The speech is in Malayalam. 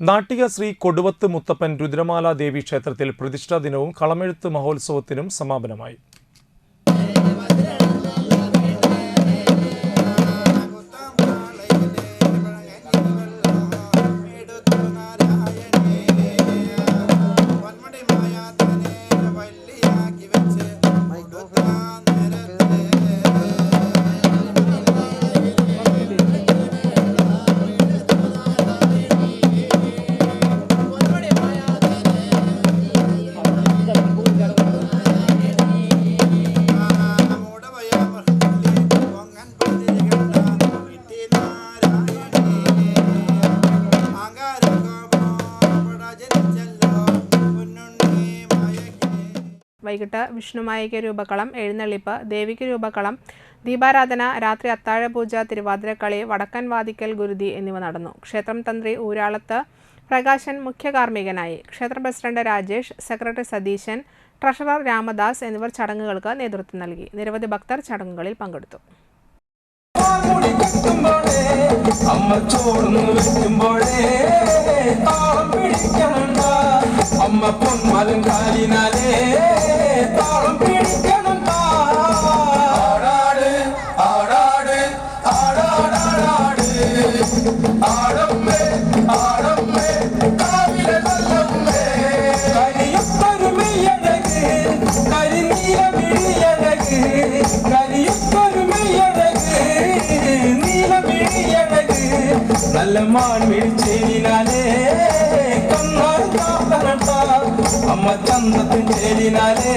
നാട്ടിക ശ്രീ കൊടുവത്ത് മുത്തപ്പൻ രുദ്രമാല ദേവി ക്ഷേത്രത്തിൽ പ്രതിഷ്ഠാ ദിനവും കളമെഴുത്ത് മഹോത്സവത്തിനും സമാപനമായി. വൈകിട്ട് വിഷ്ണുമായയ്ക്ക് രൂപക്കളം എഴുന്നള്ളിപ്പ് ദേവിക്ക് രൂപക്കളം ദീപാരാധന രാത്രി അത്താഴപൂജ തിരുവാതിരക്കളി വടക്കൻ വാതിക്കൽ ഗുരുതി എന്നിവ നടന്നു. ക്ഷേത്രം തന്ത്രി ഊരാളത്ത് പ്രകാശൻ മുഖ്യ കാർമ്മികനായി. ക്ഷേത്ര president Rajesh secretary Satheesan treasurer Ramadas എന്നിവർ ചടങ്ങുകൾക്ക് നേതൃത്വം നൽകി. നിരവധി ഭക്തർ ചടങ്ങുകളിൽ പങ്കെടുത്തു. അമ്മ ചോർന്നു വെക്കുമ്പോഴേ பிடிக்கணும்டா அம்மா பொன் மருங்காலினாலே தாளம் பிடிக்கணும்டா ஆடாடு ஆடாடு ஆடாடாடாடு. ஆடம்மே ஆடம்மே காவில நல்லம்மே. கரியும் பருமை எனக்கு கருநீல விழி எனக்கு கரியும் பருமை எனக்கு நீல விழி நல்ல மான் விழிச்சேனினாலே అమ్మ చంద పిండేలినాలే